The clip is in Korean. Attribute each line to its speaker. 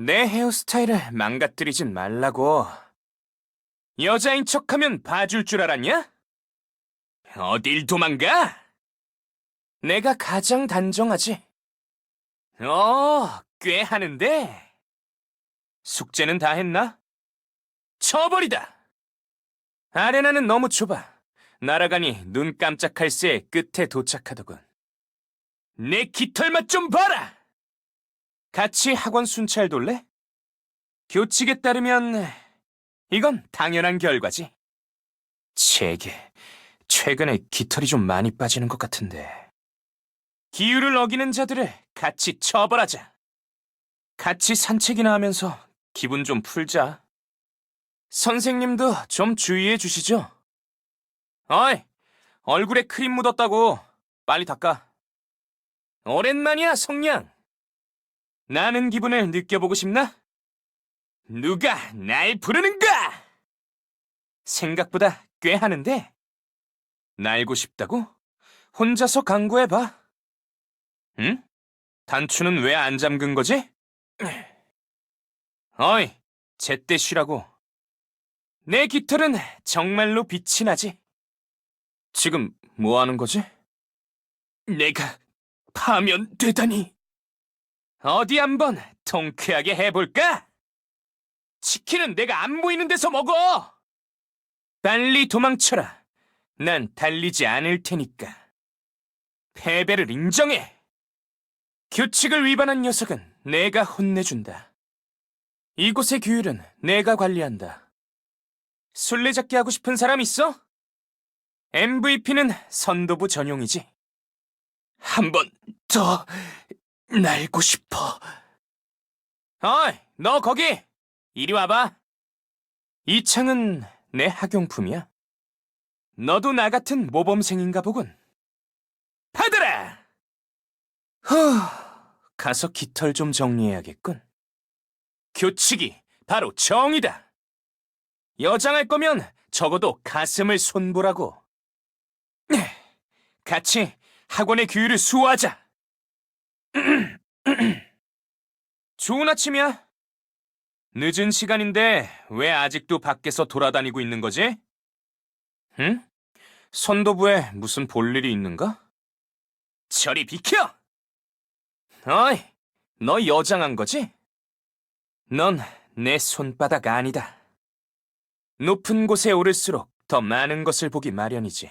Speaker 1: 내 헤어스타일을 망가뜨리진 말라고. 여자인 척하면 봐줄 줄 알았냐? 어딜 도망가? 내가 가장 단정하지. 어, 꽤 하는데. 숙제는 다 했나? 쳐버리다! 아레나는 너무 좁아. 날아가니 눈 깜짝할 새 끝에 도착하더군. 내 깃털 맛 좀 봐라! 같이 학원 순찰 돌래? 교칙에 따르면 이건 당연한 결과지. 제게 최근에 깃털이 좀 많이 빠지는 것 같은데. 기율을 어기는 자들을 같이 처벌하자. 같이 산책이나 하면서 기분 좀 풀자. 선생님도 좀 주의해 주시죠. 어이, 얼굴에 크림 묻었다고. 빨리 닦아. 오랜만이야, 성냥. 나는 기분을 느껴보고 싶나? 누가 날 부르는가? 생각보다 꽤 하는데. 날고 싶다고? 혼자서 강구해봐. 응? 단추는 왜 안 잠근 거지? 어이, 제때 쉬라고. 내 깃털은 정말로 빛이 나지. 지금 뭐 하는 거지? 내가 파면 되다니. 어디 한번 통쾌하게 해볼까? 치킨은 내가 안 보이는 데서 먹어! 빨리 도망쳐라. 난 달리지 않을 테니까. 패배를 인정해. 규칙을 위반한 녀석은 내가 혼내준다. 이곳의 규율은 내가 관리한다. 술래잡기 하고 싶은 사람 있어? MVP는 선도부 전용이지. 한 번 더 날고 싶어. 어이, 너 거기! 이리 와봐. 이 창은 내 학용품이야. 너도 나 같은 모범생인가 보군. 받아라! 후, 가서 깃털 좀 정리해야겠군. 규칙이 바로 정이다. 여장할 거면 적어도 가슴을 손보라고. 네, 같이 학원의 규율을 수호하자. 좋은 아침이야. 늦은 시간인데 왜 아직도 밖에서 돌아다니고 있는 거지? 응? 선도부에 무슨 볼일이 있는가? 저리 비켜! 어이, 너 여장한 거지? 넌 내 손바닥 아니다. 높은 곳에 오를수록 더 많은 것을 보기 마련이지.